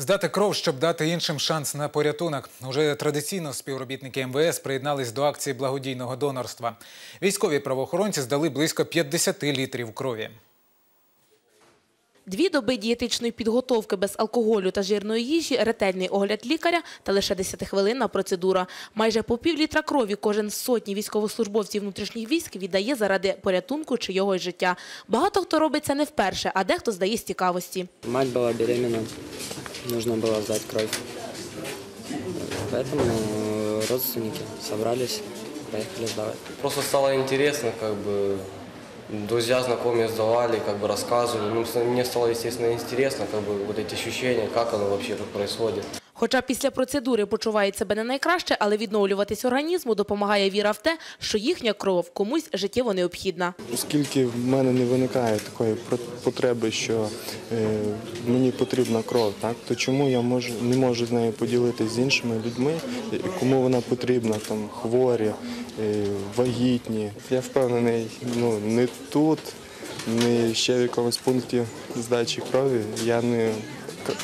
Здати кров, щоб дати іншим шанс на порятунок. Уже традиційно співробітники МВС приєднались до акції благодійного донорства. Військові правоохоронці здали близько 50 літрів крові. Дві доби дієтичної підготовки без алкоголю та жирної їжі, ретельний огляд лікаря та лише 10-хвилинна процедура. Майже по пів літра крові кожен з сотні військовослужбовців внутрішніх військ віддає заради порятунку чийогось життя. Багато хто робить це не вперше, а дехто здає з цікавості. Мать была беременна, нужно было сдать кровь. Поэтому э, родственники собрались, поехали сдавать. Просто стало интересно, как бы друзья, знакомые сдавали, как бы рассказывали. Ну, мне стало, естественно, интересно, как бы вот эти ощущения, как оно вообще происходит. Хоча після процедури почувають себе не найкраще, але відновлюватись організму допомагає віра в те, що їхня кров комусь життєво необхідна. Оскільки в мене не виникає такої потреби, що е, мені потрібна кров, так то чому я можу не можу з нею поділитися з іншими людьми, кому вона потрібна, там хворі, е, вагітні. Я впевнений, ну не тут, не ще в якомусь пункті здачі крові. Я не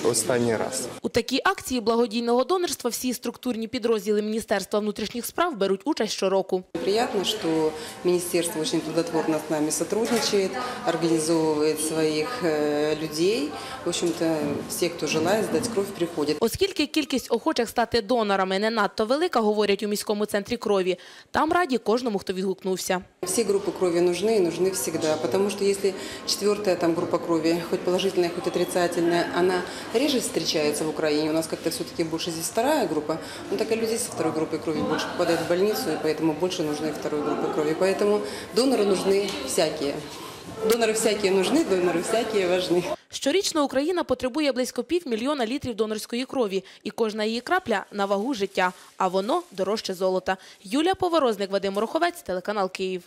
останній раз. У такій акції благодійного донорства всі структурні підрозділи Міністерства внутрішніх справ беруть участь щороку. Приятно, что министерство очень плодотворно с нами сотрудничает, организовывает своих э, людей. В общем-то, все, кто желает сдать кровь, приходят. Оскільки кількість охочих стати донорами не надто велика, говорять у міському центрі крові, там раді кожному, хто відгукнувся. Все группы крови нужны и нужны всегда, потому что если четвертая там группа крови, хоть положительная, хоть отрицательная, она реже встречается в Украине, у нас как-то все-таки больше здесь вторая группа, ну так и людей со второй группой крови больше попадают в больницу, и поэтому больше нужны второй группы крови. Поэтому доноры нужны всякие. Доноры всякие нужны, доноры всякие важны. Щорічно Україна потребує близько півмільйона літрів донорської крові, і кожна її крапля на вагу життя, а воно дорожче золота. Юлія Поворозник, Вадим Роховець, телеканал Київ.